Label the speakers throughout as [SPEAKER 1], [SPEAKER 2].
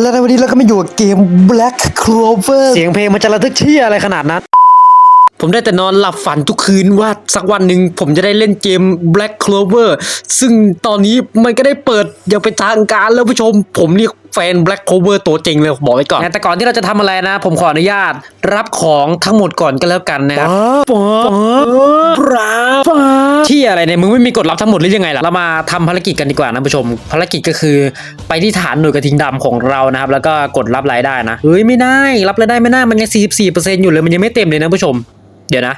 [SPEAKER 1] และในวันนี้เราก็มาอยู่กับเกม Black Clover เสียงเพลงมันจะระทึกเที่ยอะไรขนาดนั้น ผมได้แต่นอนหลับฝันทุกคืนว่าสักวันหนึ่งผมจะได้เล่นเกม Black Clover ซึ่งตอนนี้มันก็ได้เปิดอย่างเป็นทางการแล้วผู้ชม ผมนี่แฟน Black Clover ตัวจริงเลยบอกไว้ก่อน แต่ก่อนที่เราจะทำอะไรนะ ผมขออนุญาตรับของทั้งหมดก่อนก็แล้วกันนะครับป๊าป๊าป๊า ที่อะไรเนี่ยมึงไม่มีกฎรับทั้งหมดหรือยังไงล่ะเรามาทำภารกิจกันดีกว่านะผู้ชม ภารกิจก็คือไปที่ฐานหน่วยกระทิงดำของเรานะครับ แล้วก็กดรับรายได้นะเฮ้ยไม่ได้รับรายได้ไม่ได้มันยัง44%อร์เซ็นต์อยู่เลยมันยังไม่เต็มเลยนะผู้ชม เดี๋ยวนะ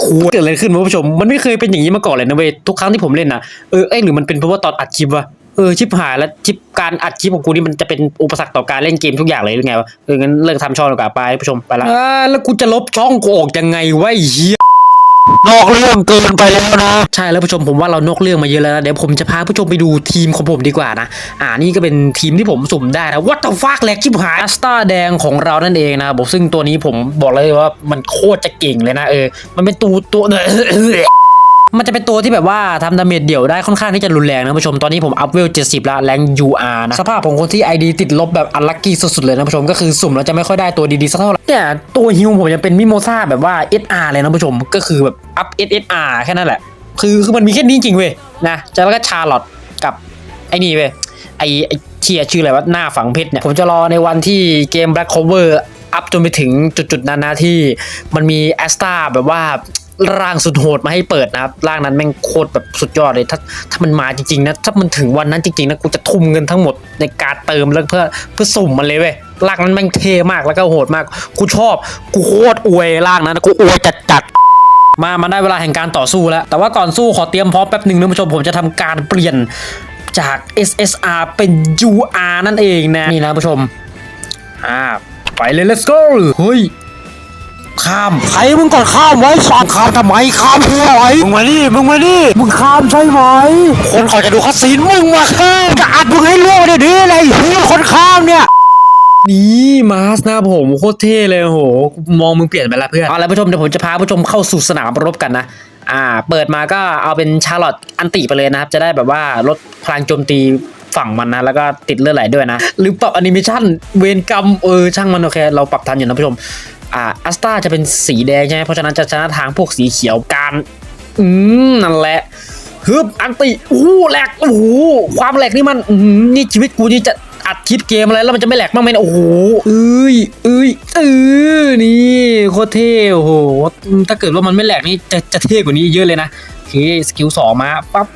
[SPEAKER 1] คูเกิดอะไรขึ้นวะผู้ชม มันไม่เคยเป็นอย่างนี้มาก่อนเลยนะเว้ยทุกครั้งที่ผมเล่นนะเออเอ้หรือมันเป็นเพราะว่าตอนอัดคลิปวะ ออชิปหายแล้วชิปการอัดคลิปของกูนี่มันจะเป็นอุปสรรคต่อการเล่นเกมทุกอย่างเลยหรือไงวะเอองั้นเลิกทำช่องดีกว่าไปผู้ชมไปละอ่าแล้วกูจะลบช่องกูออกยังไงวะไอ้เหี้ย
[SPEAKER 2] นอกเรื่องเกินไปแล้วนะ
[SPEAKER 1] ใช่แล้วผู้ชมผมว่าเรานอกเรื่องมาเยอะแล้วนะเดี๋ยวผมจะพาผู้ชมไปดูทีมของผมดีกว่านะ อ่านี่ก็เป็นทีมที่ผมสุ่มได้นะวัตถุฟากแหลกชิบหายอัสตาแดงของเรานั่นเองนะครับผมซึ่งตัวนี้ผมบอกเลยว่ามันโคตรจะเก่งเลยนะเออมันเป็นตัวตัว มันจะเป็นตัวที่แบบว่าทำดาเมจเดี่ยวได้ค่อนข้างที่จะรุนแรงนะผู้ชม ตอนนี้ผมอัพเวล 70 ละแรง UR นะ สภาพของคนที่ ID ติดลบแบบอันลัคกี้สุดๆเลยนะผู้ชม ก็คือสุ่มแล้วจะไม่ค่อยได้ตัวดีๆสักเท่าไหร่ เนี่ย ตัวฮิวผมยังเป็นมิโมซ่าแบบว่า SR เลยนะผู้ชม ก็คือแบบอัพ SSR แค่นั้นแหละ คือคือมันมีแค่นี้จริงเว้ยนะจากแล้วก็ชาร์ลอตกับไอ้นี่เว้ยไอ้เชียชื่ออะไรว่าหน้าฝังเพชรเนี่ย ผมจะรอในวันที่เกม Black Cover อัพจนไปถึงจุดๆนั้นนะที่มันมีแอสตาแบบว่า ร่างสุดโหดมาให้เปิดนะครับร่างนั้นแม่งโคตรแบบสุดยอดเลยถ้าถ้ามันมาจริงๆนะถ้ามันถึงวันนั้นจริงๆนะกูจะทุ่มเงินทั้งหมดในการเติมแล้วเพื่อเพื่อสุ่มมันเลยเว้ยร่างนั้นแม่งเท่มากแล้วก็โหดมาก กูชอบกูโคตรอวยร่างนั้นนะกูอวยจัดจัดมามาได้เวลาแห่งการต่อสู้แล้ว แต่ว่าก่อนสู้ขอเตรียมพร้อมแป๊บหนึ่งนะผู้ชมผมจะทำการเปลี่ยนจาก SSR เป็น UR นั่นเองนะ นี่นะผู้ชมอ่าไปเลย let's go เฮ้ย ข้าม
[SPEAKER 2] ใครมึงกดข้ามไว้สอนข้ามทำไมข้ามเพื่ออะไรมึงมานี่มึงมานี่มึงข้ามใช่ไหมคนเขาจะดูคัสซีนมึงมาข้ามจะอัดมึงให้ล่วงเดี๋ยวนี้เลยเฮียคนข้ามเนี่ย
[SPEAKER 1] นี่มาสหน้าผมโคตรเท่เลยโอ้โหมองมึงเปลี่ยนไปแล้วเพื่อนเอาละผู้ชมเดี๋ยวผมจะพาผู้ชมเข้าสู่สนามรบกันนะอ่า เปิดมาก็เอาเป็นชาร์ลอตอันติไปเลยนะครับจะได้แบบว่าลดพลังโจมตีฝั่งมันนะแล้วก็ติดเลือดไหลด้วยนะ หรือปรับแอนิเมชันเวนกรรมเออช่างมันโอเคเราปรับทันอยู่นะผู้ชม อ่าอัสตาจะเป็นสีแดงใช่ไหมเพราะฉะนั้นจะชนะทางพวกสีเขียวการอืมนั่นแหละฮึบอันติโอ้แหลกโอ้โหความแหลกนี่มันอืมนี่ชีวิตกูนี่จะอัดคลิปเกมอะไรแล้วมันจะไม่แหลกบ้างไหมนะโอ้โหเอ้ยเอ้ยเออนี่โคตรเท่โอ้โหถ้าเกิดว่ามันไม่แหลกนี่จะจะเท่กว่านี้เยอะเลยนะโอเคสกิลสองมาปั๊บ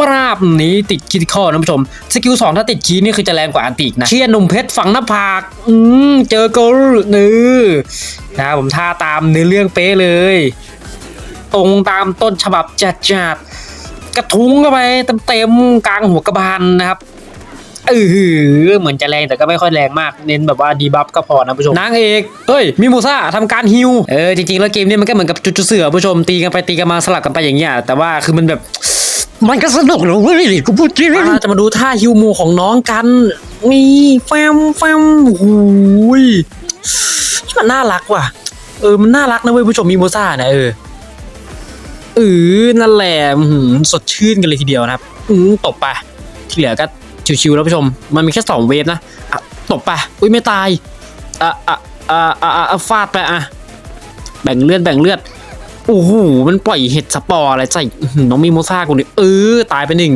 [SPEAKER 1] ปราบนี้ติดคิดข้อนะผู้ชม สกิลสองถ้าติดคีย์นี่คือจะแรงกว่าอันติอีกนะ เชียร์หนุ่มเพชรฝังหน้าผาก อืมเจอโกลนี่นะผมท่าตามเนื้อเรื่องเป๊ะเลย ตรงตามต้นฉบับจัดจัดๆกระทุ้งเข้าไปเต็มๆกลางหัวกระบาลนะครับเออเหมือนจะแรงแต่ก็ไม่ค่อยแรงมากเน้นแบบว่าดีบัฟก็พอนะผู้ชมนางเอกเฮ้ยมิมูซ่าทำการฮิวเออจริงๆแล้วเกมนี้มันก็เหมือนกับจุดจุดเสือผู้ชมตีกันไปตีกันมาสลับกันไปอย่างเงี้ยแต่ว่าคือมันแบบ มันก็สนุกเลยเว้ยกูพูดจริงจะมาดูท่าฮิวมูของน้องกันนี่แฟมแฟมโอ้โหยมันน่ารักว่ะ เออ มันน่ารักนะเว้ยผู้ชมมิมูซ่าเนี่ยเออเออนั่นแหละสดชื่นกันเลยทีเดียวนะครับ อืตบไป ที่เหลือก็ชิวๆแล้วผู้ชม มันมีแค่สองเวฟนะอะตบไป อุ้ยไม่ตาย อะอะอะอะอะอะฟาดไปอะ แบ่งเลือดแบ่งเลือด โอ้โหมันปล่อยเห็ดสปอร์อะไรใส่น้องมีโมซ่ากูนี่เออตายไปหนึ่ง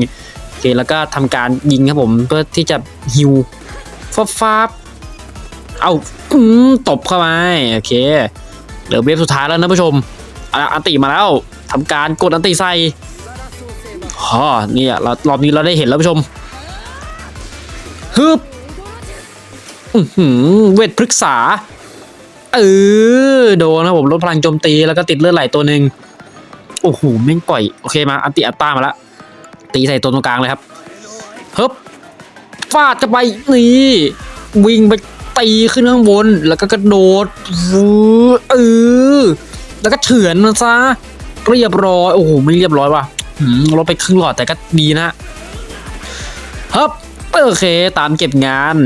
[SPEAKER 1] โอเคแล้วก็ทำการยิงครับผมเพื่อที่จะฮิวฟ้าฟ้าเอาอืตบเข้าไปโอเคเหลือเวฟสุดท้ายแล้วนะผู้ชมอันติมาแล้วทำการกดอันติใส่ฮ่อนี่เรารอบนี้เราได้เห็นแล้วผู้ชมฮึบอือหือเวทพฤกษา เออโดนนะผมลดพลังโจมตีแล้วก็ติดเลือดไหลตัวหนึ่งโอ้โหแม่งปล่อยโอเคมาอันติอัตตามาแล้วตีใส่ตัวตรงกลางเลยครับฮึบฟาดจะไปนี่วิ่งไปตีขึ้นข้างบนแล้วก็กระโดดวือเออแล้วก็เฉือนมันซะเรียบร้อยโอ้โหไม่เรียบร้อยว่ะลดไปครึ่งหลอดแต่ก็ดีนะฮึบโอเคตามเก็บงาน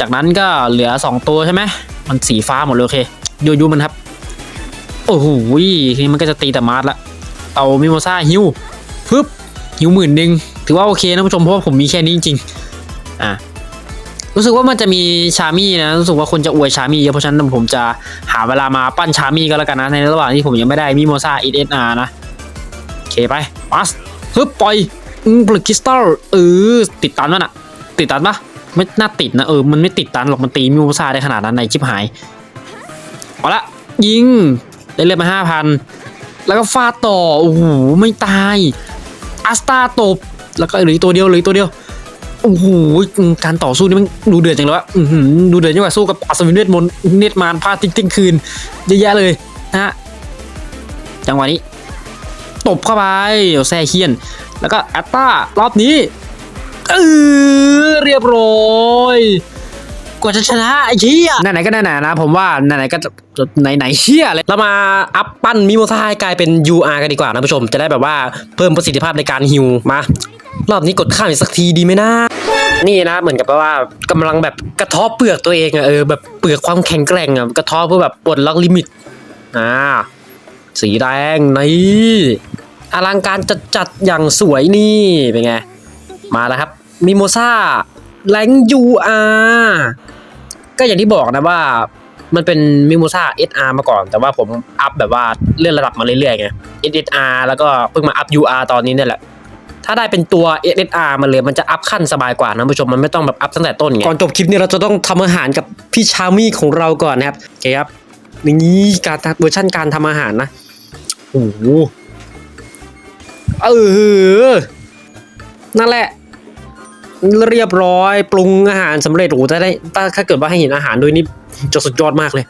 [SPEAKER 1] จากนั้นก็เหลือ 2 ตัวใช่ไหม มันสีฟ้าหมดเลยโอเคยูยูมันครับ โอ้โหทีนี้มันก็จะตีแต่มาร์ทละเอามิโมซ่าฮิวปึ๊บฮิวหมื่นหนึ่งถือว่าโอเคนะผู้ชมเพราะว่าผมมีแค่นี้จริงๆอะรู้สึกว่ามันจะมีชามี่นะรู้สึกว่าคนจะอวยชามี่เยอะเพราะฉะนั้นผมจะหาเวลามาปั้นชามี่ก็แล้วกันนะในระหว่างที่ผมยังไม่ได้มิโมซาอีเอสอาร์นะโอเคไปปัสฮึบปล่อยอืมผลึกคริสตัลเออติดตันมัน่ะติดตันปะ ไม่น่าติดนะเออมันไม่ติดตันหรอกมันตีมิโมซาได้ขนาดนั้นในชิบหายเอาละยิงได้เลือดมาห้าพันแล้วก็ฟาดต่อโอ้โหไม่ตายอัสตาตบแล้วก็เหลือตัวเดียวเหลือตัวเดียวโอ้โหการต่อสู้นี่มันดูเดือดจังเลยวะอื้อหือดูเดือดยิ่งกว่าสู้กับอัศวินเวทมนต์เนตมารพาติ๊กติ๊งคืนเยอะแยะเลยนะฮะจังหวะนี้ตบเข้าไปเดี๋ยวแซ่เคียน แล้วก็แอตตารอบนี้เออ เรียบร้อยกว่าจะชนะไอ้เชี่ยไหนๆก็ไหนๆนะ ผมว่าไหนๆก็ไหนๆเชี่ยเลย
[SPEAKER 3] เรามาอัพปั้นมิโมซ่าให้กลายเป็น UR กันดีกว่านะผู้ชม จะได้แบบว่าเพิ่มประสิทธิภาพในการฮิวมา รอบนี้กดข้ามอีกสักทีดีไหมนะนี่นะเหมือนกับว่ากำลังแบบกระเทบเปลือกตัวเองอะเออแบบเปลือกความแข็งแกร่งอะกระเทบเพื่อแบบปลดล็อกลิมิตอ่าสีแดงนี่อลังการจัดจัดๆอย่างสวยนี่เป็นไงมาแล้วครับ มิโมซาแรง UR ก็อย่างที่บอกนะว่ามันเป็นมิโมซ่า SR มาก่อน แต่ว่าผมอัพแบบว่าเลื่อนระดับมาเรื่อยๆไง SSR แล้วก็เพิ่งมาอัพ UR ตอนนี้เนี่ยแหละ ถ้าได้เป็นตัว SSR มาเลยมันจะอัพขั้นสบายกว่านะผู้ชมมันไม่ต้องแบบอัพตั้งแต่ต้นไงก่อนจบคลิปนี้เราจะต้องทำอาหารกับพี่ชามี่ของเราก่อนนะครับโอเคครับนี่การเวอร์ชั่นการทำอาหารนะโอ้โหเออนั่นแหละ เรียบร้อย ปรุงอาหารสำเร็จโอ้โหถ้าได้ถ้าถ้าเกิดว่าให้เห็นอาหารด้วยนี่จะสุดยอดมากเลย